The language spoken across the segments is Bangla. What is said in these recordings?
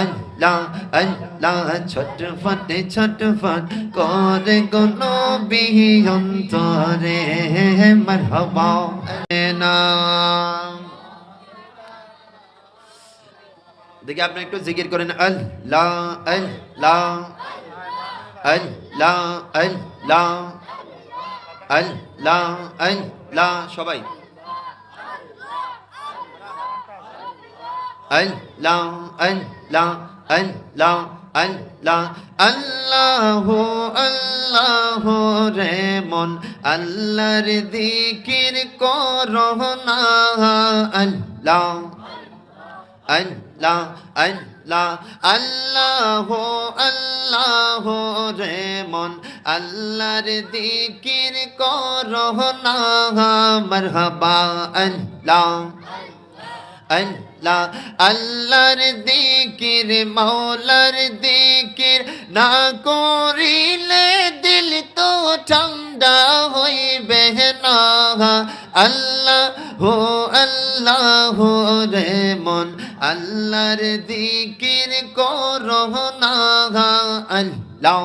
আল্লাহ আল্লাহ, ছটফট ছটফট করে কোন বিহন্তরে মরহবা। নাম দেখি আপনি একটু জিকির করেন। আল্লাহ আল্লাহ আল্লাহ আল্লাহ আল্লাহ আল্লাহ, সবাই। আল্লাহ আল্লাহ আল্লাহ আল্লাহ আল্লাহ আল্লাহ রে মন আল্লাহর দিকির করোনা আল্লাহ আল্লাহ আল্লাহ আল্লাহ আল্লাহ রে মন আল্লাহর দিকির করোনা মরহবা আল্লাহ আল্লাহ, আল্লাহর দিকির, মৌলার দিকির, না করিলে দিল তো ঠান্ডা হইবে না। আল্লাহ হো আল্লাহ রে মন, আল্লাহর দিকির করো না। আল্লাহ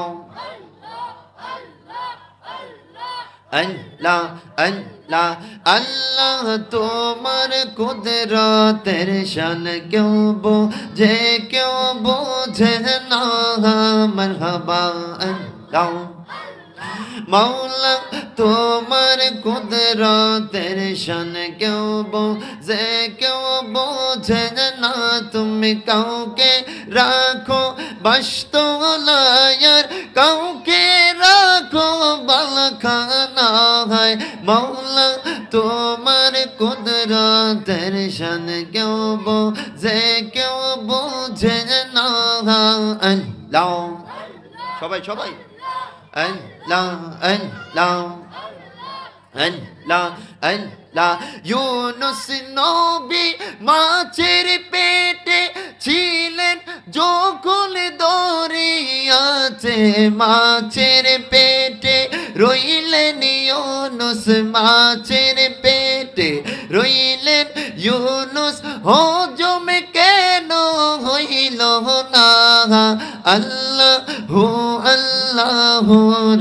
আল্লাহ আল্লাহ আল্লাহ তোমার কুদরতের শান কেউ বোঝে কেউ বোঝে না। মরহবা আল্লাহ মৌলা তোমার কুদরতের শান কেউ বোঝে কেউ বোঝে না। তুমি কাউকে রাখো, বাস্তলায়ার কাউকে রাখো মৌলা তোমার কুদরতের শান কেউ বোঝে কেউ বোঝে না, আল্লাহ। সবাই সবাই। আল্লাহ আল্লাহ আল্লাহ আল্লাহ। ইউনুস নবী মাছের পেটে ছিলেন, যখন দরিয়াতে মাছের পেটে রইলেন ইউনুস মাছের পেটে। রইলেন ইউনুস, হজম কেন হইল না? আল্লাহ হো আল্লাহ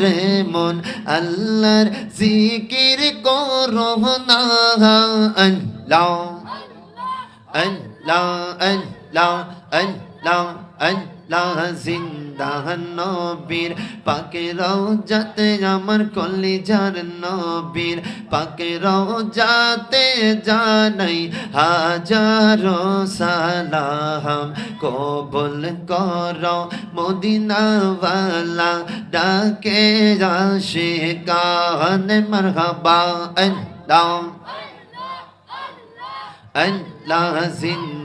রে মন, আল্লাহর জিকির করো না। আল্লাহ আল্লাহ আল্লাহ আল্লাহ। আল্লাহ জিন্দা নবীর পাকে যাতে আমার কলিজার নবীর পাকে যাতে জানাই হাজারো সালাম কবুল কর মদিনাওয়ালা ডাকে আসে কান মারহাবা আল্লাহ আল্লাহ জিন্দা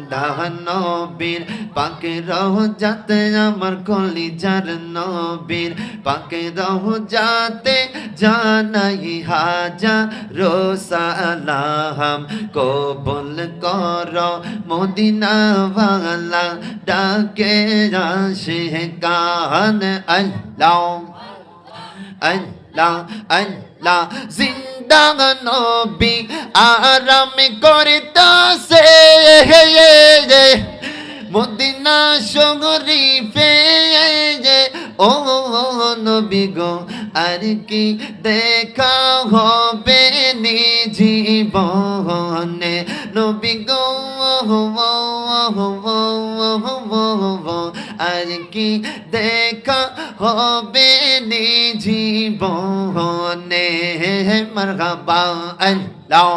নবীর, পাকে রহ যাতে আমার কলিজার নবীর, পাকে রহ যাতে জানাই হাজা রোসালাম কবুল কর মদিনাওয়ালা, ডাকে আসে কান আল্লাহ আল্লাহ আল্লাহ জিন্দা নবী আরাম করতাছে। মদিনা শরীফে ও নবী গো, আর কি দেখা হবে জীবনে? নবী গো কি দেখা হবে নি জীবনে মরহাবা আল্লাহ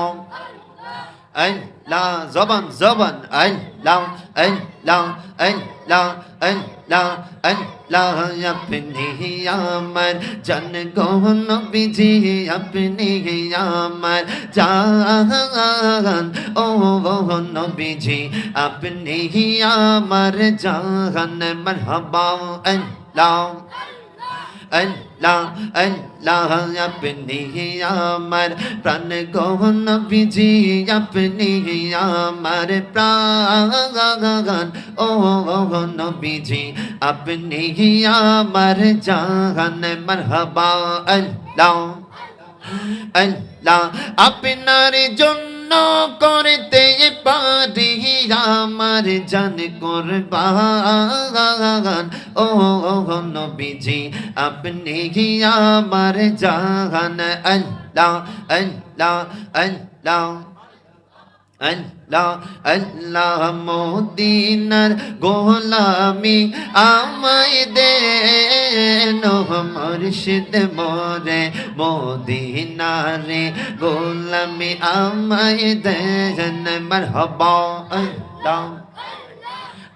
আল্লাহ জবান জবান আল্লাহ আল্লাহ আল্লাহ আল্লাহ আল্লাহ আপনি আমার জান গো নবীজি আপনি আমার জান ও নবীজি আপনি আমার জান মরহবা আল্লাহ আল্লাহ আল্লাহ আপনি আমার প্রাণ গহন বিজি আপনি আমার প্রাণ ও নবীজি আপনি আমার জাহান মরহবা আল্লাহ আল্লাহ আপনার জন্য ধন্য করতে পারি আমার জান করবান। ও নবীজি, আপনি কি আমার জান আল্লাহ আল্লাহ আল্লাহ। আল্লাহ আল্লাহ মদিনার গোলামি আমায় দে মুর্শিদ মোরে মদিনারে গোলামি আমায় দে মারহাবা আল্লাহ।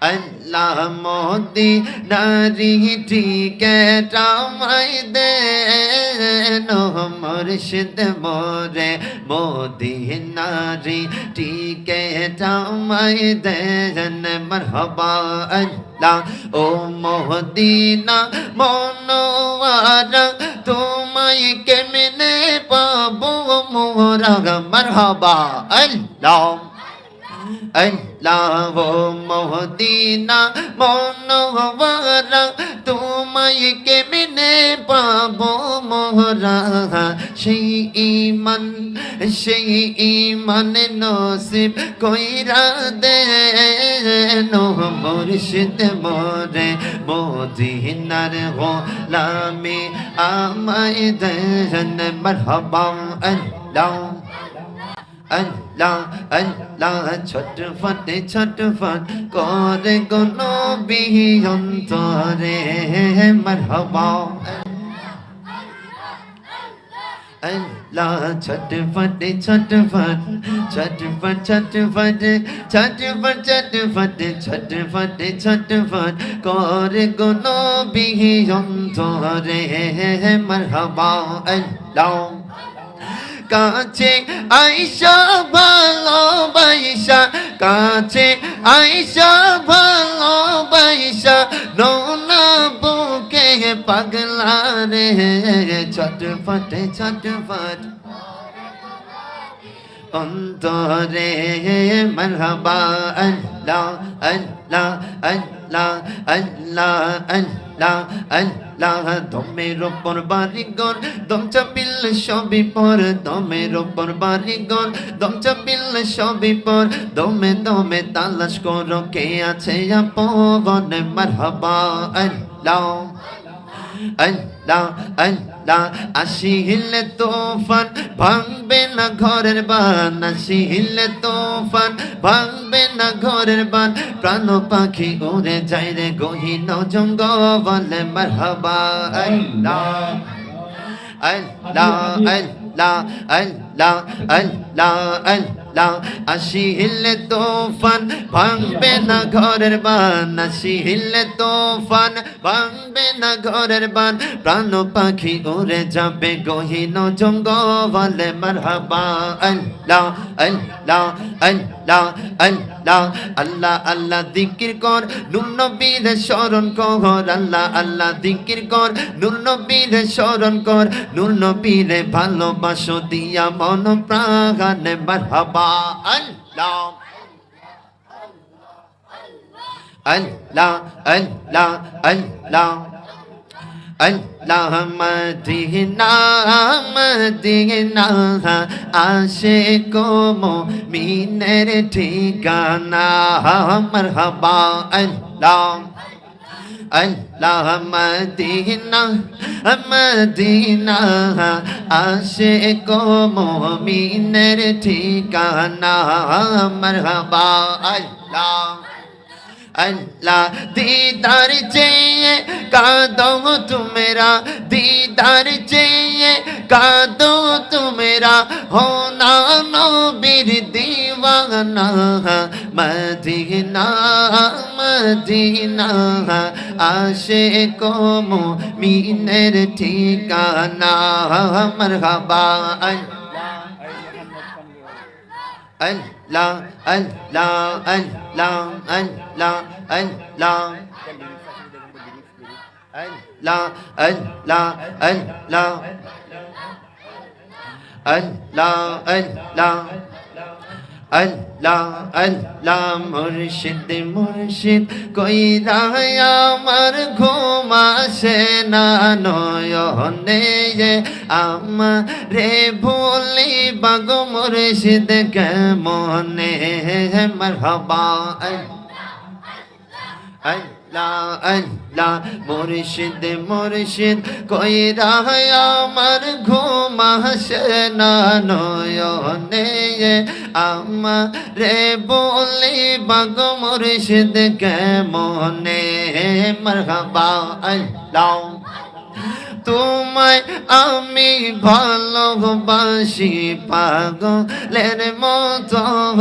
আল্লাহ মোদি নারী টিকেটামাই দে মুর্শিদ মোরে মোদি নারী টিকেটামাই দে মরহবা আল্লাহ ও মোহদিনা মনোয়ারা তোমায় কেমনে পাবো মোরা মরহবা আল্লাহ আল্লাহ মহদিনা মনোহরা তোমায় কেমনে পাবো মোহরা সেই ইমান সেই ইমান নসিব কইরা দে মুর্শিদ মোরে মদিনার গোলামি আমায় দেন মারহাবা আল্লাহ আল্লাহ আল্লাহ, ছটফটে, ছটফট করে কোনো বিহি অন্তরে। মারহাবা। আল্লাহ, ছটফটে, ছটফট ছটফট ছটফট ছটফট ছটফট, ছটফটে, ছটফট করে কোনো বিহি অন্তরে। মারহাবা। আল্লাহ। কাছে আইসা ভালোবাইসা কাছে আইসা ভালোবাইসা রোনা বুকে পাগলা রে ছটফট ছটফট অন্তরে মরহবা আল্লাহ আল্লাহ আল্লাহ আল্লাহ আল্লাহ আল্লাহ। দমের ওপর বাড়িঘর দম চাপিল সবই পর। দমের ওপর বাড়িঘর দম চাপিল সবই পর। দমে দমে তালাশ করো, কে আছে আপন? মরহবা আল্লাহ আল্লাহ আল্লাহ আসিলে তোফান, ভাঙবে না ঘরের বান। আসিলে তোফান, ভাঙবে না ঘরের বান। প্রাণ পাখি উড়ে যায় রে গহীন জঙ্গলে। মারহাবা, আল্লাহ আল্লাহ আল্লাহ আল্লাহ আল্লাহ আল্লাহ। আসিলে তোফান ভাঙবে না ঘরের বান, আসিলে তোফান ভাঙবে না ঘরের বান। প্রাণ পাখি উড়ে যাবে গহীন জঙ্গলে, মারহাবা আল্লাহ আল্লাহ আল্লাহ আল্লাহ আল্লাহ আল্লাহ দিকির কর। নুন নবীর স্মরণ কর আল্লাহ আল্লাহ দিকির কর। নুন নবীর স্মরণ কর নুন নবীর ভালোবাসো, দিয়া মন প্রাণ মারহাবা আল্লাহ। আল্লাহ আল্লাহ আল্লাহ। আল্লাহ মদিনা মদিনা আশে কো মিনের ঠিকানা মরহবা আল্লাহ। আল্লাহ মদিনা মদিনা আশে কো মিনের ঠিকানা মরহবা আল্লাহ। আল্লাহ দিদার চেয়ে কাঁদো তুমেরা, দিদার চেয়ে কাঁদো তুমেরা। হো না নবীর দিওয়ানা, মদিনা মদিনা। আশে কমো মিনের ঠিকানা, মরহাবা আল্লাহ। la Allah, Allah, Allah, Allah. Allah, Allah, Allah. Allah, Allah, Allah. আল্লাহ আল্লাহ, মুর্শিদ মুর্শিদ, কইরা আমার ঘুম আসে না, নয়নে আমারে ভুলি বাগ মুর্শিদ কে কেমনে মারহাবা আল্লাহ আল্লাহ। মুর্শিদ মুর্শিদ, কইরা আমার ঘুম আসে না, নয়নে আমারে বলি, বাগ মুর্শিদ কেমনে? মারহাবা আল্লাহ। তোমায় আমি ভালোবাসি, পাগলের মতন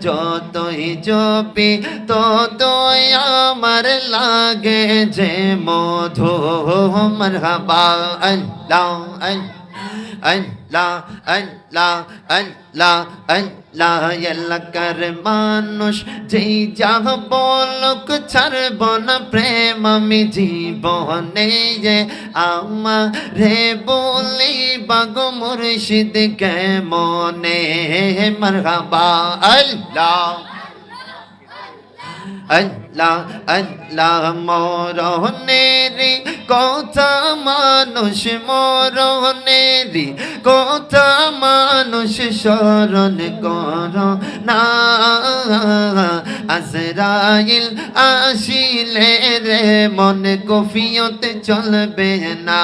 যতই জপি ততই আমার লাগে যে মধু। মরহাবা, আল্লাহ আল্লাহ। আল্লাহ আল্লাহ আল্লাহ আল্লাহ এলাকার মানুষ যেই যাহ বলক ছাড়ব না প্রেম আমি জীবনে যে আমারে বলি বাগ মুর্শিদ কেমনে মারহাবা আল্লাহ আল্লাহ আল্লাহ মরণেরি কথা মানুষ মরণেরি কথা মানুষ স্মরণ কর না। আজরাইল আসিলে রে, মন কফিয়ত চলবে না।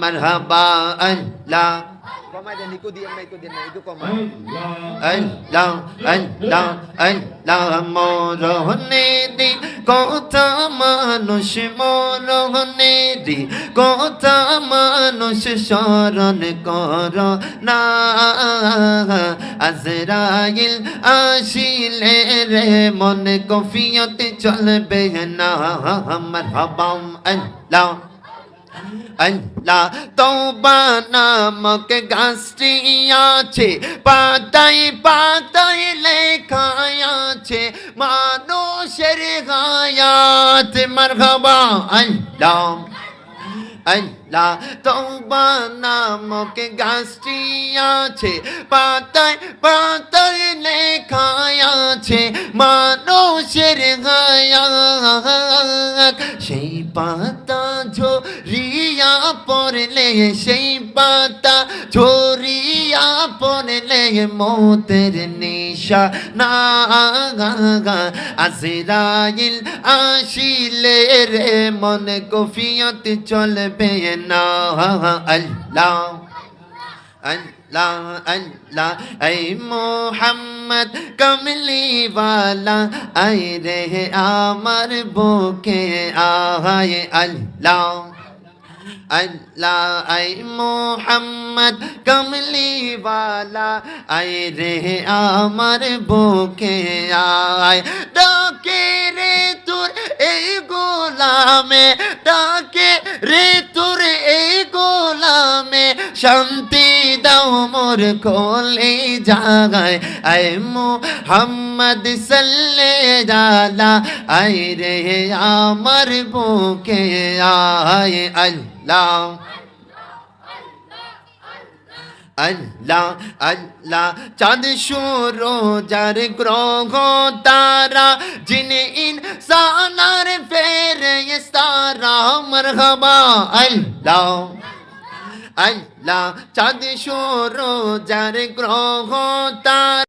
মারহাবা আল্লাহ। কমাই দেন ইকো দিয়ে ইকো দিয়ে ইকো কমাই। আল্লাহ আল্লাহ আল্লাহ মরহনে দি কথা মানুষ মরহনে দি কথা মানুষ স্মরণ কর না। আজরাইল আসিলে রে মন কফিয়ত চলবে না। আমার হবাম আল্লাহ আল্লাহ তওবা নামক গাছটি আছে পাতাই পাতাই লেখা আছে, মানুষের গায়াত মারহাবা, আল্লাহ। আল্লাহ তওবা নামক গাছটি আছে, পাতায় পাতায় লেখা আছে, মানুষের গায়াত সেই পাতা ঝরিয়া পড়লে সেই পাতা, ঝরিয়া পড়লে মতের নিশা। না আজরাইল আসিলে রে মন কফিয়ত চলবে না। আল্লাহ আল্লাহ আল্লাহ, এই মোহাম্মদ কমলি वाला আই রে আমার বুকে, আয়, আল্লাহ। আল্লাহ আই মোহাম্মদ কমলি वाला আমার বুকে আয়। ডাকে রে তোর এই গোলামে, ডাকে রে তোর এই গোলামে। শান্তি দাও মোর কোলে জাগায়। আয় মোহাম্মদ সাল্লে জালা, আয় রে আমার বুকে আয় আল্লাহ। আল্লাহ আল্লাহ, চাঁদ সুর যার গ্রহ তারা জিনে ইনসানার ফেরে সারা মরহবা, আল্লাহ আল্লাহ, চাঁদ সুর যার গ্রহ তারা।